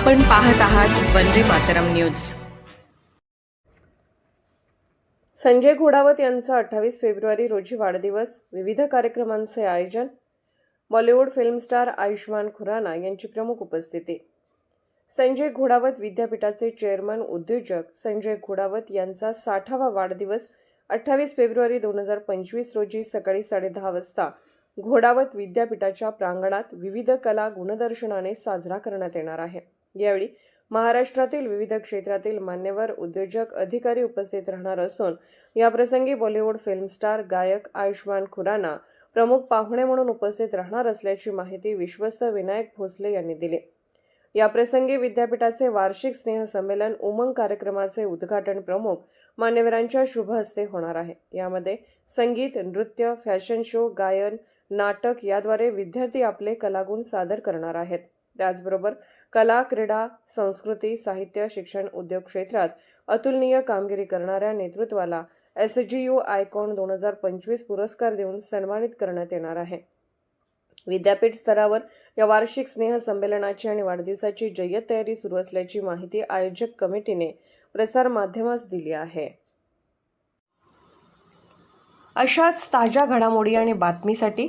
आपण पाहत आहात वंदे मातरम न्यूज. संजय घोडावत यांचा अठ्ठावीस फेब्रुवारी रोजी वाढदिवस विविध कार्यक्रमांचे आयोजन Bollywood film star Ayushmann Khurrana यांची प्रमुख उपस्थिती. संजय घोडावत विद्यापीठाचे चेअरमन उद्योजक संजय घोडावत यांचा साठावा वाढदिवस अठ्ठावीस फेब्रुवारी दोन हजार पंचवीस रोजी सकाळी साडेदहा वाजता घोडावत विद्यापीठाच्या प्रांगणात विविध कला गुणदर्शनाने साजरा करण्यात येणार आहे. यावेळी महाराष्ट्रातील विविध क्षेत्रातील मान्यवर उद्योजक अधिकारी उपस्थित राहणार असून याप्रसंगी बॉलिवूड फिल्म स्टार गायक आयुष्मान खुराना प्रमुख पाहुणे म्हणून उपस्थित राहणार असल्याची माहिती विश्वस्त विनायक भोसले यांनी दिली. याप्रसंगी विद्यापीठाचे वार्षिक स्नेहसंमेलन उमंग कार्यक्रमाचे उद्घाटन प्रमुख मान्यवरांच्या शुभ हस्ते होणार आहे. यामध्ये संगीत नृत्य फॅशन शो गायन नाटक याद्वारे विद्यार्थी आपले कलागुण सादर करणार आहेत. त्याचबरोबर कला क्रीडा संस्कृती साहित्य शिक्षण उद्योग क्षेत्रात अतुलनीय कामगिरी करणाऱ्या नेतृत्वाला एस जी यू आयकॉन दोन हजार पंचवीस पुरस्कार देऊन सन्मानित करण्यात येणार आहे. विद्यापीठ स्तरावर या वार्षिक स्नेह संमेलनाची आणि वाढदिवसाची जय्यत तयारी सुरू असल्याची माहिती आयोजक कमिटीने प्रसार माध्यमास दिली आहे. अशाच ताज्या घडामोडी आणि बातमीसाठी